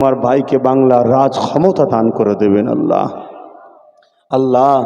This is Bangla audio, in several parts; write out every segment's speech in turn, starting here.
আমার ভাইকে বাংলার রাজ ক্ষমতা দান করে দেবেন আল্লাহ। আল্লাহ,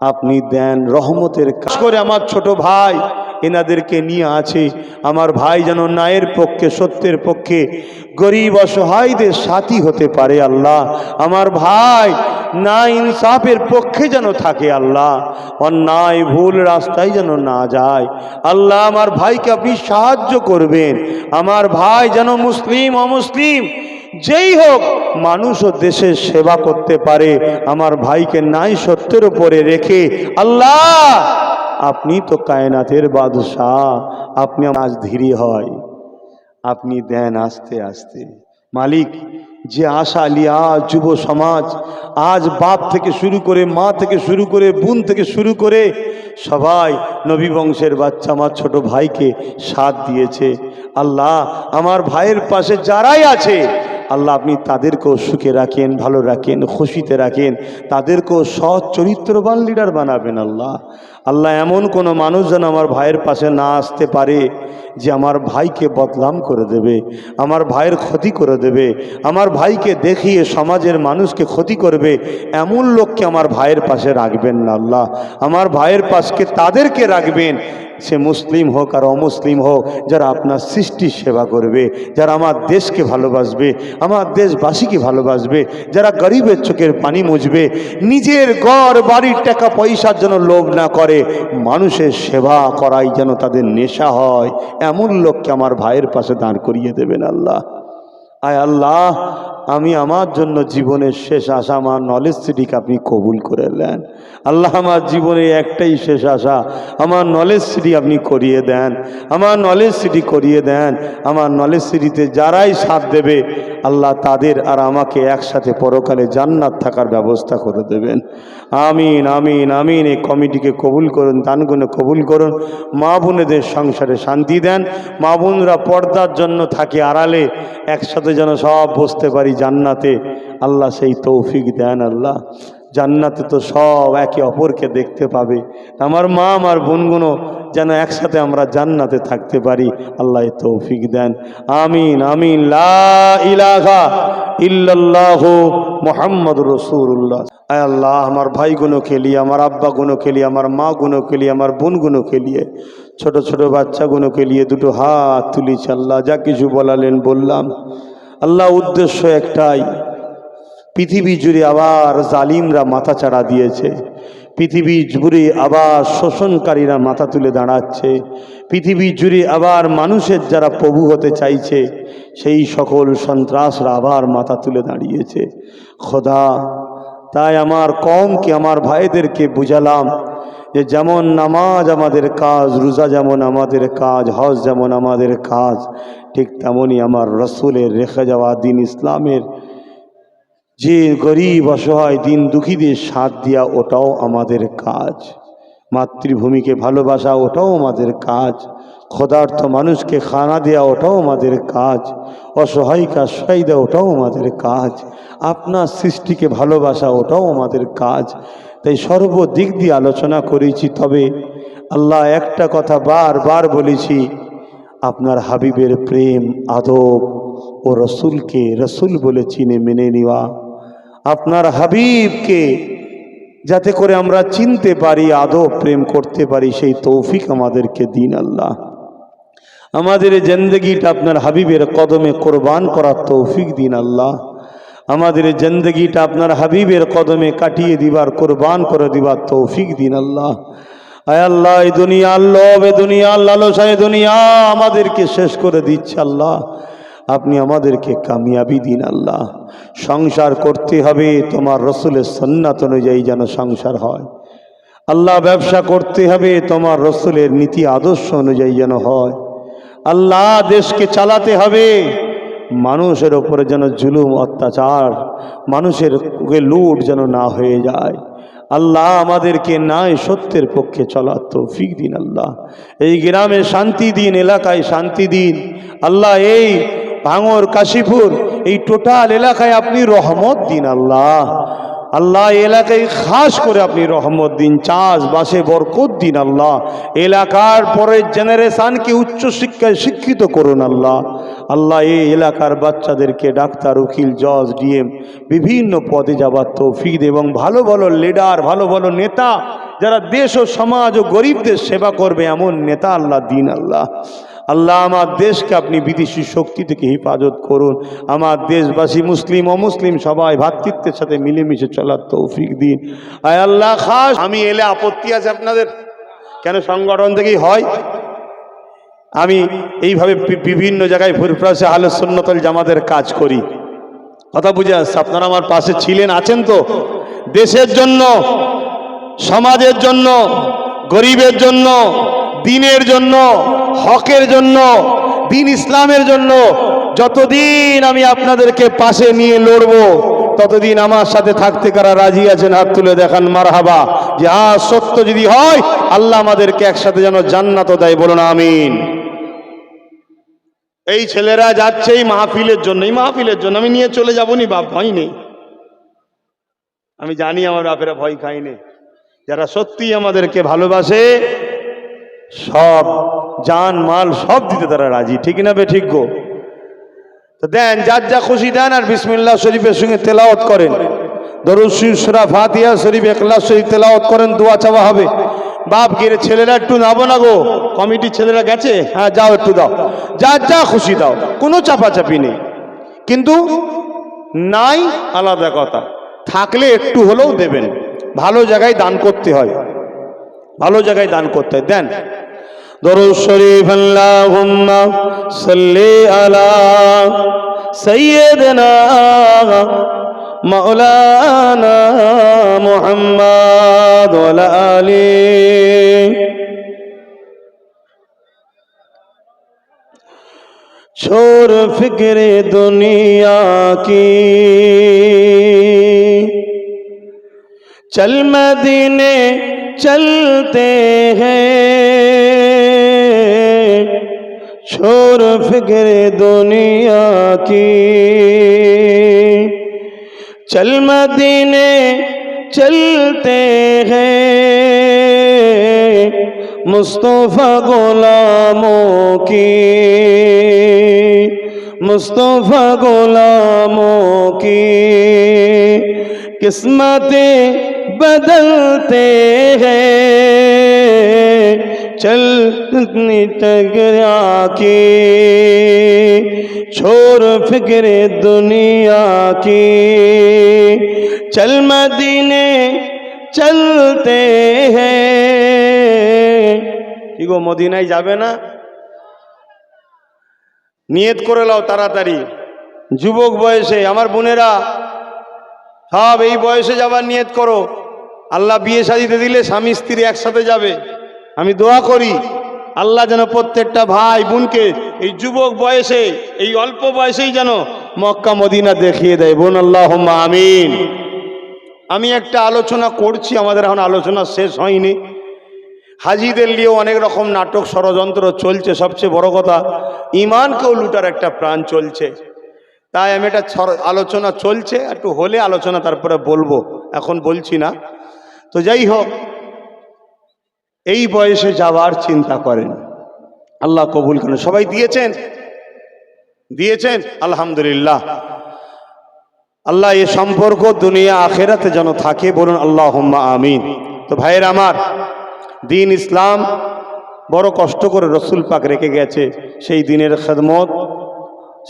আপনি দেন রহমতের কাজ করে আমার ছোট ভাই, এনাদেরকে নিয়ে আছে। আমার ভাই যেন ন্যায়ের পক্ষে, সত্যের পক্ষে, গরিব অসহায়দের সাথী হতে পারে আল্লাহ। আমার ভাই না ইনসাফের পক্ষে যেন থাকে আল্লাহ। অন্যায়, ভুল রাস্তায় যেন না যায়। আল্লাহ, আমার ভাইকে আপনি সাহায্য করবেন। আমার ভাই যেন মুসলিম, অমুসলিম যেই হোক মানুষ ও দেশের সেবা করতে পারে। আমার ভাইকে নাই সত্যের উপরে রেখে, আল্লাহ, আপনি তো কায়নাতের বাদশাহ, আপনি আজ ধীরে হয়। আপনি দেন আস্তে আস্তে। মালিক, যে আশা লিয়া যুব সমাজ, আজ বাপ থেকে শুরু করে, মা থেকে শুরু করে, বোন থেকে শুরু করে, সবাই নবী বংশের বাচ্চা, আমার ছোট ভাইকে সাথ দিয়েছে। আল্লাহ, আমার ভাইয়ের পাশে যারাই আছে আল্লাহ আপনি তাদেরকেও সুখে রাখেন, ভালো রাখেন, খুশিতে রাখেন, তাদেরকেও সৎ, চরিত্রবান লিডার বানাবেন আল্লাহ। আল্লাহ এমন কোনো মানুষ যেন আমার ভাইয়ের পাশে না আসতে পারে যে আমার ভাইকে বদলাম করে দেবে, আমার ভাইয়ের ক্ষতি করে দেবে, আমার ভাইকে দেখিয়ে সমাজের মানুষকে ক্ষতি করবে, এমন লোককে আমার ভাইয়ের পাশে রাখবেন না আল্লাহ। আমার ভাইয়ের পাশকে তাদেরকে রাখবেন সে মুসলিম হোক আর অমুসলিম হোক, যারা আপনার সৃষ্টির সেবা করবে, যারা আমার দেশকে ভালোবাসবে, আমার দেশবাসীকে ভালোবাসবে, যারা গরিবের চোখের পানি মুছবে, নিজের গড় বাড়ির টাকা পয়সার জন্য লোভ না করে, মানুষের সেবা করাই যেন তাদের নেশা হয়। এমন লোককে আমার ভাইয়ের পাশে দাঁড় করিয়ে দেবেন আল্লাহ। আয় আল্লাহ, আমি আমার জন্য জীবনের শেষ আশা, আমার নলেজ সিটিকে আপনি কবুল করে নেন। আল্লাহ, আমার জীবনে একটাই শেষ আশা, আমার নলেজ সিটি আপনি করিয়ে দেন। আমার নলেজ সিটি করিয়ে দেন। আমার নলেজ সিটিতে যারাই সাথ দেবে আল্লাহ তাদের আর আমাকে একসাথে পরকালে জান্নাত থাকার ব্যবস্থা করে দেবেন। আমিন আমিন আমিন। এই কমিটিকে কবুল করুন দানগুণে কবুল করুন। মা বোনেদের সংসারে শান্তি দেন। মা বোনরা পর্দার জন্য থাকে আড়ালে। একসাথে যেন সব বসতে পারি জান্নাতে। আল্লাহ সেই তৌফিক দেন, আল্লাহ। জান্নাতে তো সব একে অপরকে দেখতে পাবে। আমার মা, আমার বোনগুলো যেন একসাথে আমরা জান্নাতে থাকতে পারি। আল্লাহ তৌফিক দেন। আমিন আমিন। লা ইলাহা ইল্লাল্লাহ মোহাম্মদ রসুল্লাহ আয় আল্লাহ, আমার ভাই গুলো খেলিয়ে আমার আব্বা গুলো খেলিয়ে আমার মা গুলো খেলিয়ে আমার বোনগুলো খেলিয়ে ছোট ছোট বাচ্চা গুলো খেলিয়ে দুটো হাত তুলিছে আল্লাহ। যা কিছু বলালেন বললাম। আল্লাহ উদ্দেশ্য একটাই পৃথিবী জুড়ে আবার জালিমরা মাথা চাড়া দিয়েছে। পৃথিবী জুড়ে আবার শোষণকারীরা মাথা তুলে দাঁড়াচ্ছে। পৃথিবী জুড়ে আবার মানুষের যারা প্রভু হতে চাইছে, সেই সকল সন্ত্রাসরা আবার মাথা তুলে দাঁড়িয়েছে। খোদা, তাই আমার কমকে আমার ভাইদেরকে বুঝালাম যে যেমন নামাজ আমাদের কাজ, রোজা যেমন আমাদের কাজ, হজ যেমন আমাদের কাজ, ঠিক তেমনই আমার রসুলের রেখে যাওয়া দিন ইসলামের যে গরিব অসহায় দিন দুঃখীদের সাথ দেওয়া ওটাও আমাদের কাজ। মাতৃভূমিকে ভালোবাসা, ওটাও আমাদের কাজ। ক্ষদার্থ মানুষকে খানা দেওয়া ওটাও আমাদের কাজ। অসহায়কে আশ্রয় দেওয়া ওটাও আমাদের কাজ। আপনার সৃষ্টিকে ভালোবাসা, ওটাও আমাদের কাজ। তাই সর্বদিক দিয়ে আলোচনা করেছি, তবে আল্লাহ একটা কথা বারবার বলেছি, আপনার হাবিবের প্রেম, আদব ও রসুলকে রসুল বলে চিনে, মেনে নেওয়া। আপনার হাবিবকে যাতে করে আমরা চিনতে পারি, আদব প্রেম করতে পারি, সেই তৌফিক আমাদেরকে দিন আল্লাহ। আমাদের জেন্দগিটা আপনার হাবিবের কদমে কোরবান করার তৌফিক দিন আল্লাহ। আমাদের জেন্দগিটা আপনার হাবিবের কদমে কাটিয়ে দিবার, কোরবান করে দিবার তৌফিক দিন আল্লাহ। আয় আল্লাহ, এই দুনিয়া আল্লাহ এ দুনিয়া এ দুনিয়া আমাদেরকে শেষ করে দিচ্ছে আল্লাহ। আপনি আমাদেরকে কামিয়াবি দিন আল্লাহ। সংসার করতে হবে, তোমার রসুলের সন্ন্যাত অনুযায়ী যেন সংসার হয়। আল্লাহ ব্যবসা করতে হবে, তোমার রসুলের নীতি আদর্শ অনুযায়ী যেন হয়। আল্লাহ দেশকে চালাতে হবে, মানুষের ওপরে যেন জুলুম, অত্যাচার, মানুষের লুট যেন না হয়ে যায়। আল্লাহ আমাদেরকে নাই সত্যের পক্ষে চলার তৌফিক দিন আল্লাহ। এই গ্রামে শান্তি দিন, এলাকায় শান্তি দিন। আল্লাহ এই ভাঙর, কাশীপুর, এই টোটাল এলাকায় আপনি রহমত দিন আল্লাহ। আল্লাহ এলাকায় খাস করে আপনি রহমত দিন, চাষ, বাসে বরকত দিন আল্লাহ। এলাকার পরের জেনারেশানকে উচ্চশিক্ষায় শিক্ষিত করুন আল্লাহ। আল্লাহ, এই এলাকার বাচ্চাদেরকে ডাক্তার, উকিল, জজ, ডিএম বিভিন্ন পদে যাবার তৌফিক এবং ভালো ভালো লিডার, ভালো ভালো নেতা, যারা দেশ ও সমাজ ও গরিবদের সেবা করবে এমন নেতা আল্লাহ, দিন আল্লাহ। আল্লাহ, আমার দেশকে আপনি বিদেশি শক্তি থেকে হেফাজত করুন। আমার দেশবাসী মুসলিম, অমুসলিম, সবাই ভ্রাতৃত্বের সাথে মিলেমিশে চলার তৌফিক দিন। আয় আল্লাহ, খাস, আমি এলে আপত্তি আছে আপনাদের? কেন সংগঠন থেকেই হয়? আমি এইভাবে বিভিন্ন জায়গায় ফুরফুরাসে আলো সুন্নতল জামাতের কাজ করি। কথা বুঝে আসছে? আপনারা আমার পাশে ছিলেন, আছেন তো? দেশের জন্য, সমাজের জন্য, গরিবের জন্য দিনের জন্য, হকের জন্য, দিন ইসলামের জন্য, যতদিন আমি আপনাদেরকে পাশে নিয়ে লড়বো, ততদিন আমার সাথে থাকতে কারা রাজি আছেন? হাত তুলে দেখান, মারহাবা। যে হ্যাঁ সত্য যদি হয়, আল্লাহ আমাদেরকে একসাথে যেন জান্নাত দেয়, বলুন আমিন। এই ছেলেরা যাচ্ছে এই মাহফিলের জন্য, এই মাহফিলের জন্য। আমি নিয়ে চলে যাব নি, বাপ, ভয় নেই। আমি জানি আমার বাপেরা ভয় খাইনি যারা সত্যি আমাদেরকে ভালোবাসে সব জান, মাল সব দিতে তারা রাজি। ঠিক না বে, ঠিক গো? তো দেন, যার যা খুশি দেন আর বিসমিল্লাহ শরীফের সঙ্গে তেলাওয়াত করেন। দরুদ ফাতিহা শরীফ একলা শরীফ তেলাওয়াত করেন, দোয়া চাওয়া হবে। বাপ গিরে ছেলেরা একটু নাবো না গো? কমিটির ছেলেরা গেছে? হ্যাঁ যাও একটু দাও। যার যা খুশি দাও, কোনো চাপাচাপি নেই। কিন্তু নাই আলাদা কথা। থাকলে একটু হলেও দেবেন। ভালো জায়গায় দান করতে হয়। ভালো জায়গায় দান করতে হয় দেন দরুদ শরীফ আল্লাহুম্মা সাল্লি আলা সাইয়্যিদিনা মাওলানা মুহাম্মদ ওয়া আলা আলিহি छोर फिक्र दुनिया की चल मदीने चलते हैं। छोर फ़िक्र दुनिया की। चल मदीने चलते हैं मुस्तफ़ा गुलामों की। मुस्तफ़ा गुलामों की। किस्मतें بدلتے ہیں چل اتنی ٹکرا کی چھوڑ فکر دنیا کی چل مدینے چلتے ہیں যাবে না নিয়ত করে লাও তাড়াতাড়ি যুবক বয়সে আমার বোনেরা সব এই বয়সে যাবার নিয়ত করো আল্লাহ বিয়ে সাজিতে দিলে স্বামী স্ত্রী একসাথে যাবে। আমি দোয়া করি, আল্লাহ যেন প্রত্যেকটা ভাই বোনকে এই যুবক বয়সে, এই অল্প বয়সেই যেন মক্কা মদিনা দেখিয়ে দেয়। বোন আল্লাহ আমিন। আমি একটা আলোচনা করছি, আমাদের এখন আলোচনা শেষ হয়নি। হাজিদের নিয়েও অনেক রকম নাটক, ষড়যন্ত্র চলছে। সবচেয়ে বড় কথা ইমানকেও লুটার একটা প্রাণ চলছে। তাই আমি এটা আলোচনা চলছে, একটু হলে আলোচনা, তারপরে বলব। এখন বলছি না। তো যাই হোক, এই বয়সে যাওয়ার চিন্তা করেন। আল্লাহ কবুল করেন। সবাই দিয়েছেন? দিয়েছেন? আলহামদুলিল্লাহ। আল্লাহ এ সম্পর্ক দুনিয়া আখেরাতে যেন থাকে বলুন আল্লাহ আমিন। তো ভাইয়ের আমার, দিন ইসলাম বড় কষ্ট করে রসুল পাক রেখে গেছে। সেই দিনের খেদমত,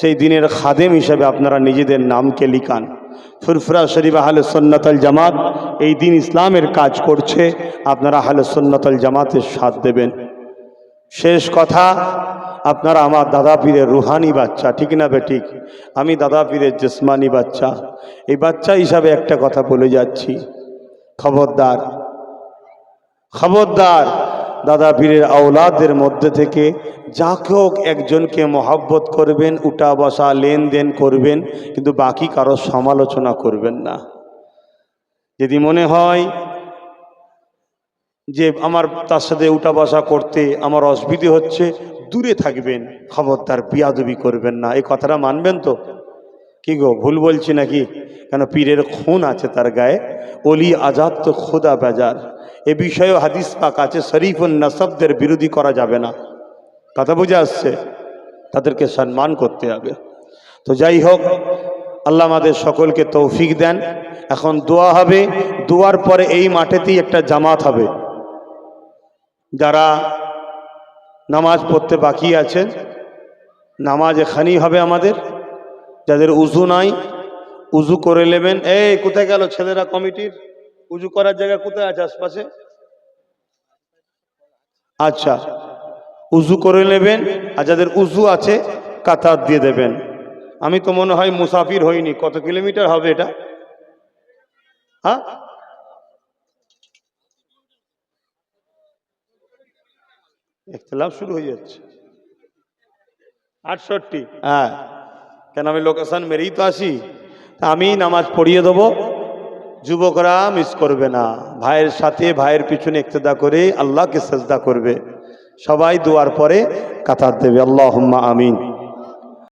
সেই দিনের খাদেম হিসেবে আপনারা নিজেদের নামকে লিখান। ফুরফুরা শরীফ আহলে সন্ন্যতল জামাত এই দিন ইসলামের কাজ করছে, আপনারা আহলে সন্ন্যতল জামাতের সাথ দেবেন। শেষ কথা, আপনারা আমার দাদা পীরের রুহানি বাচ্চা, ঠিক না বে ঠিক? আমি দাদা পীরের জেসমানি বাচ্চা। এই বাচ্চা হিসাবে একটা কথা বলে যাচ্ছি। খবরদার খবরদার। দাদা পীরের আওলাদের মধ্যে থেকে যাকে হোক একজনকে মহাব্বত করবেন, উঠা বসা, লেনদেন করবেন, কিন্তু বাকি কারও সমালোচনা করবেন না। যদি মনে হয় যে আমার তার সাথে উঠা বসা করতে আমার অসুবিধে হচ্ছে, দূরে থাকবেন, খবরদার বিয়াদবি করবেন না। এই কথাটা মানবেন তো? কি গো, ভুল বলছি নাকি? কেন পীরের খুন আছে তার গায়ে? অলি আজাদ তো খোদা বেজার। এ বিষয়েও হাদিস পাক আছে শরীফ ও নসবদের বিরোধী করা যাবে না। কথা বুঝে আসছে তাদেরকে সম্মান করতে হবে। তো যাই হোক, আল্লাহ আমাদের সকলকে তৌফিক দেন। এখন দোয়া হবে, দোয়ার পরে এই মাঠেতেই একটা জামাত হবে। যারা নামাজ পড়তে বাকি আছেন, নামাজ এখানেই হবে আমাদের। যাদের উজু নাই উজু করে নেবেন। এই, কোথায় গেল ছেলেরা কমিটির? উজু করার জায়গা কোথায় আছে আশপাশে? আচ্ছা উজু করে নেবেন আর যাদের উজু আছে, কাতার দিয়ে দেবেন। আমি তো মনে হয় মুসাফির হইনি। কত কিলোমিটার হবে এটা? হ্যাঁ? ইখতলাফ শুরু হয়ে যাচ্ছে। আটষট্টি। হ্যাঁ কেন আমি লোকেশন মেরেই তো আসি। আমি নামাজ পড়িয়ে দেবো। যুবকরা মিস করবে না। ভাইয়ের সাথে ভাইয়ের পিছনে ইক্তেদা করে আল্লাহকে সাজদা করবে। সবাই দোয়ার পরে কাতার দেবে। আল্লাহ আমিন।